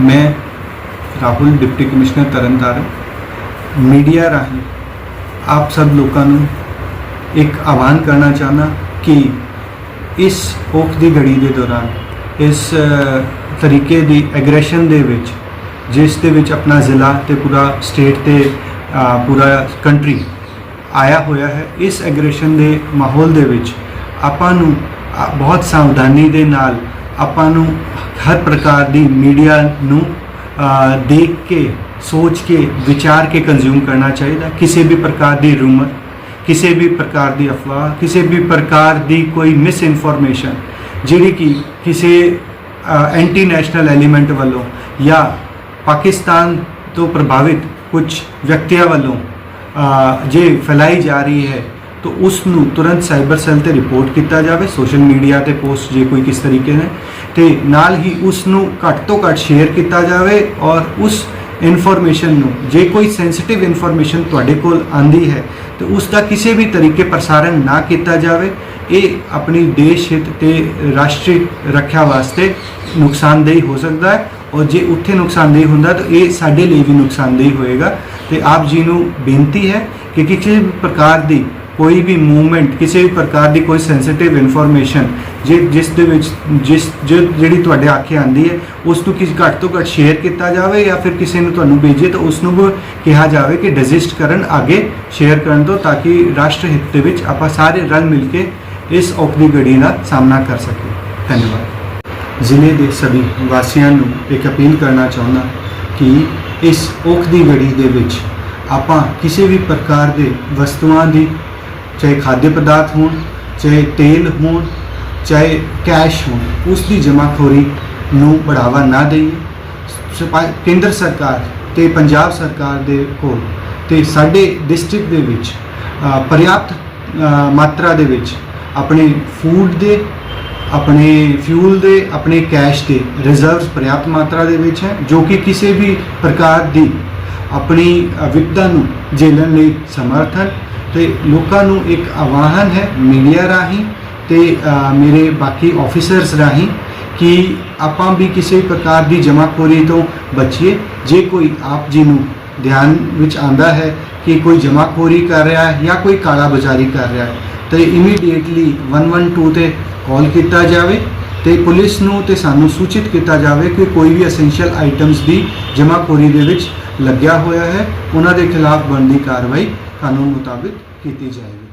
ਮੈਂ Rahul deputy commissioner Tarn Taran. Media ਰਾਹੀਂ ਆਪ ਸਭ ਲੋਕਾਂ ਨੂੰ ਇੱਕ ਆਹਵਾਨ ਕਰਨਾ ਚਾਹਨਾ ਕਿ ਇਸ ਔਖ ਦੀ ਘੜੀ ਦੇ ਦੌਰਾਨ, ਇਸ ਤਰੀਕੇ ਦੀ ਐਗਰੈਸ਼ਨ ਦੇ ਵਿੱਚ, ਜਿਸ ਦੇ ਵਿੱਚ ਆਪਣਾ ਜ਼ਿਲ੍ਹਾ ਤੇ ਪੂਰਾ ਸਟੇਟ ਤੇ ਪੂਰਾ ਕੰਟਰੀ ਆਇਆ ਹੋਇਆ ਹੈ, ਇਸ ਐਗਰੈਸ਼ਨ ਦੇ ਮਾਹੌਲ ਦੇ ਵਿੱਚ ਆਪਾਂ ਨੂੰ ਬਹੁਤ ਸਾਵਧਾਨੀ ਦੇ ਨਾਲ ਆਪਾਂ ਨੂੰ ਹਰ ਪ੍ਰਕਾਰ ਦੀ ਮੀਡੀਆ ਨੂੰ ਦੇਖ ਕੇ, ਸੋਚ ਕੇ, ਵਿਚਾਰ ਕੇ ਕੰਜ਼ਿਊਮ ਕਰਨਾ ਚਾਹੀਦਾ। ਕਿਸੇ ਵੀ ਪ੍ਰਕਾਰ ਦੀ ਰੂਮਰ ਕਿਸੇ ਵੀ ਪ੍ਰਕਾਰ ਦੀ ਅਫਵਾਹ, ਕਿਸੇ ਵੀ ਪ੍ਰਕਾਰ ਦੀ ਕੋਈ ਮਿਸ ਇਨਫੋਰਮੇਸ਼ਨ ਜਿਹੜੀ ਕਿ ਕਿਸੇ ਐਂਟੀ ਨੈਸ਼ਨਲ ਐਲੀਮੈਂਟ ਵੱਲੋਂ ਜਾਂ ਪਾਕਿਸਤਾਨ ਤੋਂ ਪ੍ਰਭਾਵਿਤ ਕੁਝ ਵਿਅਕਤੀਆਂ ਵੱਲੋਂ ਜੇ ਫੈਲਾਈ ਜਾ ਰਹੀ ਹੈ ਤਾਂ ਉਸ ਨੂੰ ਤੁਰੰਤ ਸਾਈਬਰ ਸੈੱਲ ਤੇ ਰਿਪੋਰਟ ਕੀਤਾ ਜਾਵੇ, ਸੋਸ਼ਲ ਮੀਡੀਆ ਤੇ ਪੋਸਟ ਜੇ ਕੋਈ ਕਿਸ ਤਰੀਕੇ ਨੇ, ਤੇ ਨਾਲ ਹੀ ਉਸ ਨੂੰ ਘੱਟ ਤੋਂ ਘੱਟ ਸ਼ੇਅਰ ਕੀਤਾ ਜਾਵੇ ਔਰ ਉਸ ਇਨਫੋਰਮੇਸ਼ਨ ਨੂੰ, ਜੇ ਕੋਈ ਸੈਂਸਿਟਿਵ ਇਨਫੋਰਮੇਸ਼ਨ ਤੁਹਾਡੇ ਕੋਲ ਆਂਦੀ ਹੈ, ਤੇ ਉਸ ਦਾ ਕਿਸੇ ਵੀ ਤਰੀਕੇ ਪ੍ਰਸਾਰਣ ਨਾ ਕੀਤਾ ਜਾਵੇ, ਇਹ ਆਪਣੀ ਦੇਸ਼ ਹਿੱਤ ਤੇ ਰਾਸ਼ਟਰੀ ਰੱਖਿਆ ਵਾਸਤੇ ਨੁਕਸਾਨਦੇਹ ਹੋ ਸਕਦਾ ਹੈ ਔਰ ਜੇ ਉੱਥੇ ਨੁਕਸਾਨਦੇਹ ਹੁੰਦਾ ਤਾਂ ਇਹ ਸਾਡੇ ਲਈ ਵੀ ਨੁਕਸਾਨਦੇਹ ਹੋਏਗਾ, ਤੇ ਆਪ ਜੀ ਨੂੰ ਬੇਨਤੀ ਹੈ ਕਿ ਕਿਸੇ ਵੀ ਪ੍ਰਕਾਰ ਦੀ ਕੋਈ ਵੀ ਮੂਵਮੈਂਟ, ਕਿਸੇ ਵੀ ਪ੍ਰਕਾਰ ਦੀ ਕੋਈ ਸੈਂਸਿਟਿਵ ਇਨਫੋਰਮੇਸ਼ਨ ਜੇ ਜਿਸ ਦੇ ਵਿੱਚ, ਜਿਸ, ਜੋ- ਜਿਹੜੀ ਤੁਹਾਡੇ ਆਖੇ ਆਂਦੀ ਹੈ, ਉਸ ਨੂੰ ਕਿਸੇ ਘੱਟ ਤੋਂ ਘੱਟ ਸ਼ੇਅਰ ਕੀਤਾ ਜਾਵੇ ਜਾਂ ਫਿਰ ਕਿਸੇ ਨੂੰ ਤੁਹਾਨੂੰ ਭੇਜੇ ਤਾਂ ਉਸ ਨੂੰ ਵੀ ਕਿਹਾ ਜਾਵੇ ਕਿ ਡਿਜਿਸਟ ਕਰਨ, ਅੱਗੇ ਸ਼ੇਅਰ ਕਰਨ ਤੋਂ ਤਾਂ ਕਿ ਰਾਸ਼ਟਰ ਹਿੱਤ ਦੇ ਵਿੱਚ ਆਪਾਂ ਸਾਰੇ ਰਲ ਮਿਲ ਕੇ ਇਸ ਔਖਦੀ ਘੜੀ ਦਾ ਸਾਹਮਣਾ ਕਰ ਸਕੀਏ। ਧੰਨਵਾਦ। ਜ਼ਿਲ੍ਹੇ ਦੇ ਸਭੀ ਵਾਸੀਆਂ ਨੂੰ ਇੱਕ ਅਪੀਲ ਕਰਨਾ ਚਾਹੁੰਦਾ ਕਿ ਇਸ ਔਖ ਦੀ ਘੜੀ ਦੇ ਵਿੱਚ ਆਪਾਂ ਕਿਸੇ ਵੀ ਪ੍ਰਕਾਰ ਦੇ ਵਸਤੂਆਂ ਦੀ ਚਾਹੇ ਖਾद्य ਪਦਾਰਥ ਹੋਣ, ਚਾਹੇ ਤੇਲ ਹੋਣ, ਚਾਹੇ ਕੈਸ਼ ਹੋਣ ਉਸ ਦੀ ਜਮਾਖੋਰੀ ਨੂੰ ਬੜਾਵਾ ਨਾ ਦੇਈਏ। ਸਪਾ- ਕੇਂਦਰ ਸਰਕਾਰ ਤੇ ਪੰਜਾਬ ਸਰਕਾਰ ਦੇ ਕੋਲ ਤੇ ਸਾਡੇ ਡਿਸਟ੍ਰਿਕਟ ਦੇ ਵਿੱਚ ਪਰਿਆਪਤ ਮਾਤਰਾ ਦੇ ਵਿੱਚ ਆਪਣੇ ਫੂਡ ਦੇ, ਆਪਣੇ ਫਿਊਲ ਦੇ, ਆਪਣੇ ਕੈਸ਼ ਦੇ ਰਿਜ਼ਰਵਸ ਪਰਿਆਪਤ ਮਾਤਰਾ ਦੇ ਵਿੱਚ ਹੈ, ਜੋ ਕਿ ਕਿਸੇ ਵੀ ਪ੍ਰਕਾਰ ਦੀ ਆਪਣੀ ਵਿਪਤਾ ਨੂੰ ਝੇਲਣ ਲਈ ਸਮਰਥ ਹਨ। ਤੇ ਲੋਕਾਂ ਨੂੰ ਇੱਕ ਆਵਾਹਨ ਹੈ ਮੀਡੀਆ ਰਾਹੀਂ ਤੇ ਮੇਰੇ ਬਾਕੀ ਆਫੀਸਰਸ ਰਾਹੀਂ ਕਿ ਆਪਾਂ ਵੀ ਕਿਸੇ ਪ੍ਰਕਾਰ ਦੀ ਜਮਾਖੋਰੀ ਤੋਂ ਬਚੀਏ। ਜੇ ਕੋਈ ਆਪ ਜੀ ਨੂੰ ਧਿਆਨ ਵਿੱਚ ਆਂਦਾ ਹੈ ਕਿ ਕੋਈ ਜਮਾਖੋਰੀ ਕਰ ਰਿਹਾ ਹੈ ਜਾਂ ਕੋਈ ਕਾਲਾ ਬਾਜ਼ਾਰੀ ਕਰ ਰਿਹਾ ਹੈ, ਤੇ ਇਮੀਡੀਏਟਲੀ 112 ਤੇ ਕਾਲ ਕੀਤਾ ਜਾਵੇ ਤੇ ਪੁਲਿਸ ਨੂੰ ਤੇ ਸਾਨੂੰ ਸੂਚਿਤ ਕੀਤਾ ਜਾਵੇ ਕਿ ਕੋਈ ਵੀ ਐਸੈਂਸ਼ੀਅਲ ਆਈਟਮਸ ਦੀ ਜਮਾਖੋਰੀ ਦੇ ਵਿੱਚ ਲੱਗਿਆ ਹੋਇਆ ਹੈ, ਉਹਨਾਂ ਦੇ ਖਿਲਾਫ ਬਣਦੀ ਕਾਰਵਾਈ ਕਾਨੂੰਨ ਮੁਤਾਬਿਕ ਕੀਤੀ ਜਾਏਗੀ।